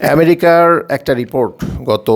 আমেরিকার একটা রিপোর্ট গত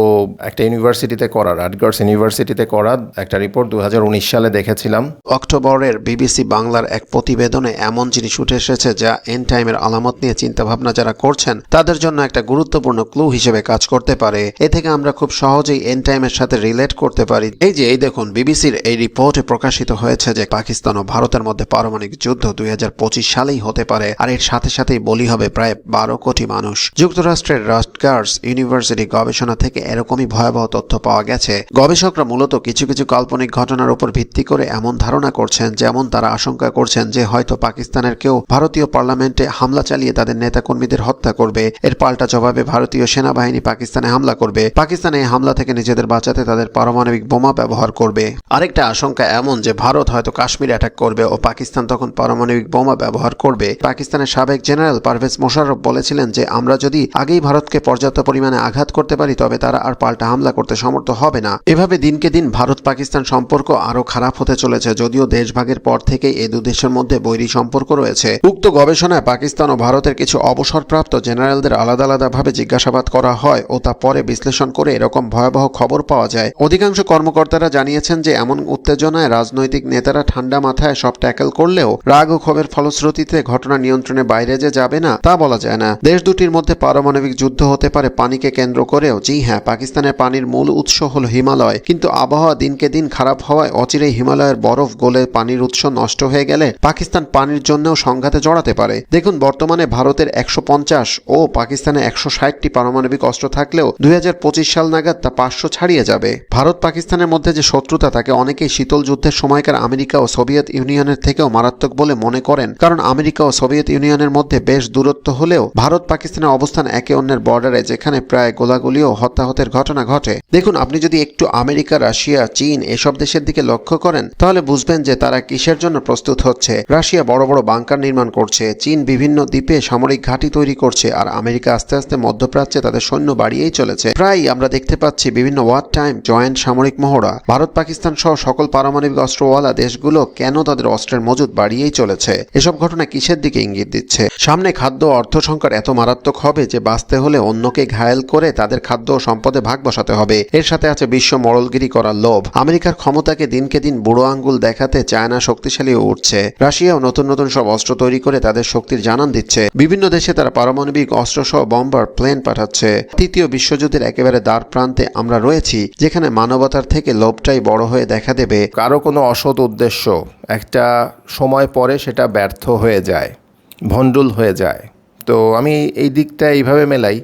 একটা ইউনিভার্সিটিতে করা, রাটগার্স ইউনিভার্সিটিতে করা একটা রিপোর্ট দুহাজার উনিশ সালে দেখেছিলাম। অক্টোবরের বিবিসি বাংলার এক প্রতিবেদনে এমন জিনিস উঠে এসেছে যা এন টাইমের আলামত নিয়ে চিন্তাভাবনা যারা করছেন, তাদের জন্য একটা গুরুত্বপূর্ণ ক্লু হিসেবে কাজ করতে পারে। এ থেকে আমরা খুব সহজেই এন টাইমের সাথে রিলেট করতে পারি। এই যে, এই দেখুন বিবিসির এই রিপোর্টে প্রকাশিত হয়েছে যে পাকিস্তান ও ভারতের মধ্যে পারমাণবিক যুদ্ধ দুই হাজার পঁচিশ সালেই হতে পারে, আর এর সাথে সাথেই বলি হবে প্রায় বারো কোটি মানুষ। যুক্তরাষ্ট্রের রাস্টগার্স ইউনিভার্সিটি গবেষণা থেকে এরকমই ভয়াবহ তথ্য পাওয়া গেছে। গবেষকরা মূলত কিছু কিছু কাল্পনিক ঘটনার উপর ভিত্তি করে এমন ধারণা করছেন, যেমন তারা আশঙ্কা করছেন যে হয়তো পাকিস্তানের কেউ ভারতীয় পার্লামেন্টে হামলা চালিয়ে তাদের নেতাকর্মীদের হত্যা করবে। এর পাল্টা জবাবে ভারতীয় সেনাবাহিনী পাকিস্তানে হামলা করবে। পাকিস্তানে এই হামলা থেকে নিজেদের বাঁচাতে তাদের পারমাণবিক বোমা ব্যবহার করবে। আরেকটা আশঙ্কা এমন যে ভারত হয়তো কাশ্মীর অ্যাটাক করবে ও পাকিস্তান তখন পারমাণবিক বোমা ব্যবহার করবে। পাকিস্তানের সাবেক জেনারেল পারভেজ মোশাররফ বলেছিলেন যে, আমরা যদি আগেই ভারতকে পর্যাপ্ত পরিমাণে আঘাত করতে পারি, তবে তারা আর পাল্টা হামলা করতে সমর্থ হবে না। এভাবে দিনকে দিন ভারত পাকিস্তান সম্পর্ক আরও খারাপ হতে চলেছে, যদিও দেশভাগের পর থেকেই এই দু দেশের মধ্যে বৈরী সম্পর্ক রয়েছে। উক্ত গবেষণায় পাকিস্তান ও ভারতের কিছু অবসরপ্রাপ্ত জেনারেলদের আলাদা আলাদাভাবে জিজ্ঞাসাবাদ করা হয় ও তা পরে বিশ্লেষণ করে এরকম ভয়াবহ খবর পাওয়া যায়। অধিকাংশ কর্মকর্তারা জানিয়েছেন যে, এমন উত্তেজনায় রাজনৈতিক নেতারা ঠান্ডা মাথায় সব ট্যাকেল করলেও রাগ ও ক্ষোভের ফলশ্রুতিতে ঘটনা নিয়ন্ত্রণে বাইরে যে যাবে না, তা বলা যায় না। দেশ দুটির মধ্যে পারমাণবিক যুদ্ধ হতে পারে পানিকে কেন্দ্র করেও। জি হ্যাঁ পাকিস্তানের পানির মূল উৎস হল হিমালয়। কিন্তু আবহাওয়া দিনকে দিন খারাপ হওয়ায় অচিরেই হিমালয়ের বরফ গলে পানির উৎস নষ্ট হয়ে গেলে পাকিস্তান পানির জন্যও সংঘাতে জড়াতে পারে। দেখুন, বর্তমানে ভারতের একশো পঞ্চাশ ও পাকিস্তানে একশো ষাটটি পারমাণবিক অস্ত্র থাকলেও দুই হাজার পঁচিশ সাল নাগাদ তা পাঁচশো ছাড়িয়ে যাবে। ভারত পাকিস্তানের মধ্যে যে শত্রুতা, তাকে অনেকেই শীতল যুদ্ধের সময়কার আমেরিকা ও সোভিয়েত ইউনিয়নের থেকেও মারাত্মক বলে মনে করেন। কারণ আমেরিকা ও সোভিয়েত ইউনিয়নের মধ্যে বেশ দূরত্ব হলেও ভারত পাকিস্তানের অবস্থান একে অন্যের বর্ডারে যেখানে প্রায় গোলাগুলি ও হত্যাহতের ঘটনা ঘটে। দেখুন, আপনি যদি একটু আমেরিকা, রাশিয়া, চীন এসব দেশের দিকে লক্ষ্য করেন, তাহলে বুঝবেন যে তারা কিসের জন্য প্রস্তুত হচ্ছে। রাশিয়া বড় বড় বাংকার নির্মাণ করছে, চীন বিভিন্ন দ্বীপে সামরিক ঘাঁটি তৈরি করছে, আর আমেরিকা আস্তে আস্তে মধ্যপ্রাচ্যে তাদের সৈন্য বাড়িয়েই চলেছে। প্রায় আমরা দেখতে পাচ্ছি বিভিন্ন ওয়ার টাইম জয়েন্ট সামরিক মহড়া। ভারত, পাকিস্তান সহ সকল পারমাণবিক অস্ত্রওয়ালা দেশগুলো কেন তাদের অস্ত্রের মজুদ বাড়িয়েই চলেছে? এসব ঘটনা কিসের দিকে ইঙ্গিত দিচ্ছে? সামনে খাদ্য অর্থ সংকট এত মারাত্মক হবে যে বাঁচতে হলে অন্যকে ঘায়েল করে তাদের খাদ্য ও সম্পদে ভাগ বসাতে হবে। এর সাথে আছে বিশ্ব মরলগিরি করার লোভ। আমেরিকার ক্ষমতাকে দিনকে দিন বুড়ো আঙ্গুল দেখাতে চায়না শক্তিশালী উঠছে। রাশিয়াও নতুন নতুন সব অস্ত্র তৈরি করে তাদের শক্তির জানান দিচ্ছে। বিভিন্ন দেশে তারা পারমাণবিক অস্ত্র সহ বম্বার প্লেন পাঠাচ্ছে। তৃতীয় বিশ্বযুদ্ধের একেবারে দ্বার প্রান্তে আমরা রয়েছি, যেখানে মানবতার থেকে লোভটাই বড় হয়ে দেখা দেবে। কারও কোনো অসৎ উদ্দেশ্য, একটা সময় পরে সেটা ব্যর্থ হয়ে যায়, ভণ্ডুল হয়ে যায়। তো আমি এই দিকটা এইভাবে মেলাই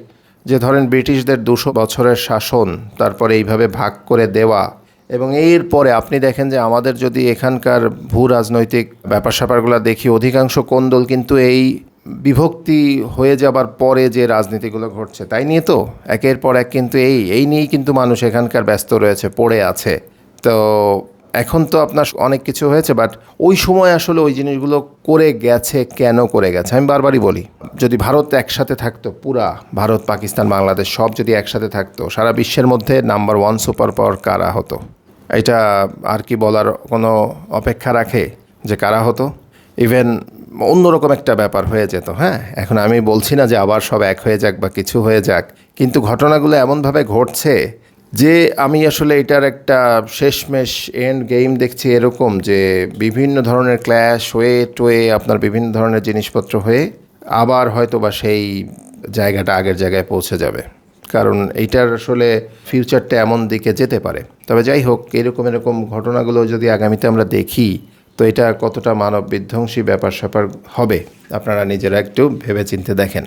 যে ধরেন ব্রিটিশদের দুশো বছরের শাসন, তারপরে এইভাবে ভাগ করে দেওয়া এবং এর পরে আপনি দেখেন যে আমাদের যদি এখানকার ভূ রাজনৈতিক ব্যাপার স্যাপারগুলো দেখি, অধিকাংশ কোন্দল কিন্তু এই বিভক্তি হয়ে যাবার পরে যে রাজনীতিগুলো ঘটছে, তাই নিয়ে তো একের পর এক কিন্তু এই এই নিয়েই কিন্তু মানুষ এখানকার ব্যস্ত রয়েছে, পড়ে আছে। তো এখন তো আপনার অনেক কিছু হয়েছে বাট ওই সময় আসলে ওই জিনিসগুলো করে গেছে, কেন করে গেছে? আমি বারবারই বলি, যদি ভারত একসাথে থাকতো, পুরা ভারত, পাকিস্তান, বাংলাদেশ, সব যদি একসাথে থাকতো, সারা বিশ্বের মধ্যে নাম্বার ওয়ান সুপার পাওয়ার কারা হতো? এটা আর কি বলার কোনো অপেক্ষা রাখে যে কারা হতো? ইভেন অন্যরকম একটা ব্যাপার হয়ে যেত হ্যাঁ? এখন আমি বলছি না যে আবার সব এক হয়ে যাক বা কিছু হয়ে যাক, কিন্তু ঘটনাগুলো এমনভাবে ঘটছে যে আমি আসলে এটার একটা শেষমেশ এন্ড গেম দেখছি এরকম যে বিভিন্ন ধরনের ক্ল্যাশ হয়ে টোয়ে আপনার বিভিন্ন ধরনের জিনিসপত্র হয়ে আবার হয়তো বা সেই জায়গাটা আগের জায়গায় পৌঁছে যাবে। কারণ এইটার আসলে ফিউচারটা এমন দিকে যেতে পারে। তবে যাই হোক, এরকম এরকম ঘটনাগুলো যদি আগামীতে আমরা দেখি, তো এটা কতটা মানব বিধ্বংসী ব্যাপার স্যাপার হবে, আপনারা নিজেরা একটু ভেবে চিনতে দেখেন।